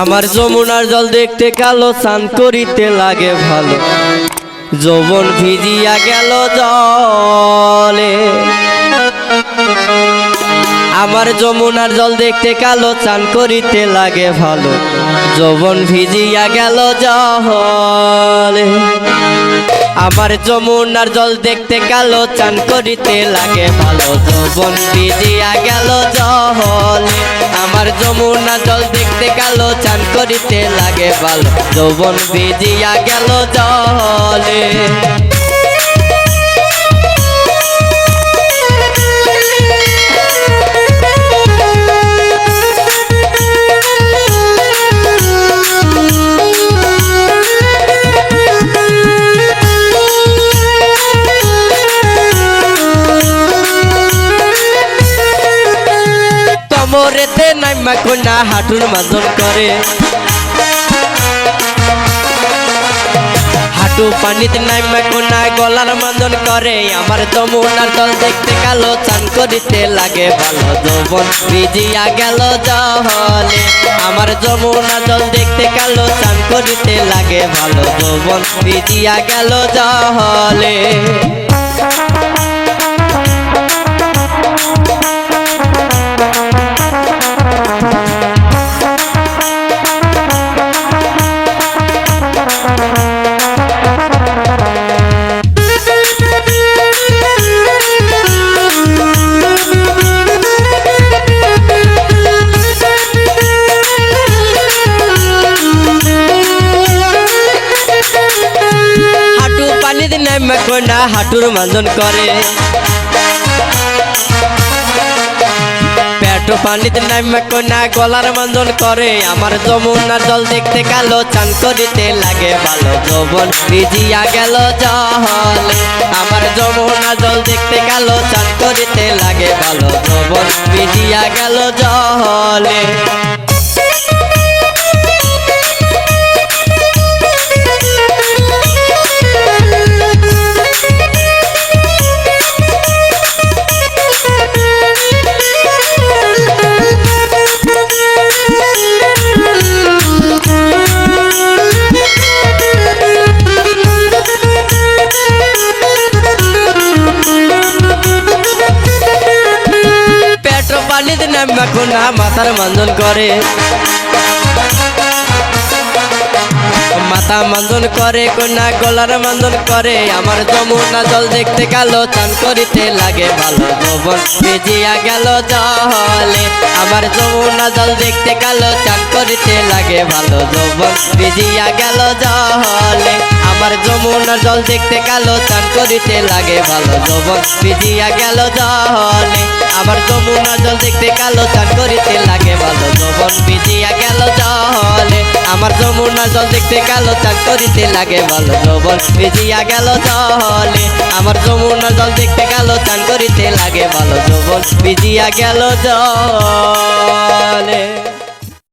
আমার যমুনার জল দেখতে কালো চান করিতে লাগে ভালো। যৌবন ভিজিয়া গেল জলে। আমার যমুনার জল দেখতে কালো চান করিতে লাগে ভালো। যৌবন ভিজিয়া গেল জলে। আমার যমুনার জল দেখতে কালো চান করিতে লাগে ভালো। যৌবন ভিজিয়া গেল জলে। যমুনার জল দেখতে কালো চান করিতে লাগে ভালো। যৌবন ভিজিয়া গেল জলে। কমরেতে নাইমা কোনা হাঁটুর মাজন করে। হাঁটু পানিতে নাইমা কোনা গলার মাজন করে। আমার যমুনার জল দেখতে কালো, চান করিতে লাগে ভালো যৌবন। ভিজিয়া গেল জহলে আমার যমুনার জল দেখতে কালো, চান করিতে লাগে ভালো যৌবন। ভিজিয়া গেল জহলে পানিতে নাইমা কোনা হাঁটুর মাজন করে। পেটো পানিতে নাইমা কোনা গলার মাজন করে। আমার যমুনার জল দেখতে কালো, চান করিতে লাগে ভালো। যৌবন ভিজিয়া গেল জহলে আমার যমুনার জল দেখতে কালো, চান করিতে লাগে ভালো। যৌবন ভিজিয়া গেল জহলে কোনা মাথার মাঞ্জন করে। মাথা মাঞ্জন করে কোনা গলার মাঞ্জন করে। আমার যমুনা জল দেখতে গেল, চান করিতে লাগে ভালো যৌবন ভিজিয়া গেল জলে, আমার যমুনা জল দেখতে গেল, চান করিতে লাগে ভালো যৌবন ভিজিয়া গেল জলে আমার যমুনার জল দেখতে গেল চান করিতে লাগে ভালো। যৌবন ভিজিয়া গেল জলে আমার যমুনার জল দেখতে কালো, চান করিতে লাগে ভালো। যৌবন ভিজিয়া গেল জলে আমার যমুনার জল দেখতে কালো, চান করিতে লাগে ভালো। যৌবন ভিজিয়া গেল জলে আমার যমুনার জল দেখতে কালো, চান করিতে লাগে ভালো। যৌবন ভিজিয়া গেল জলে।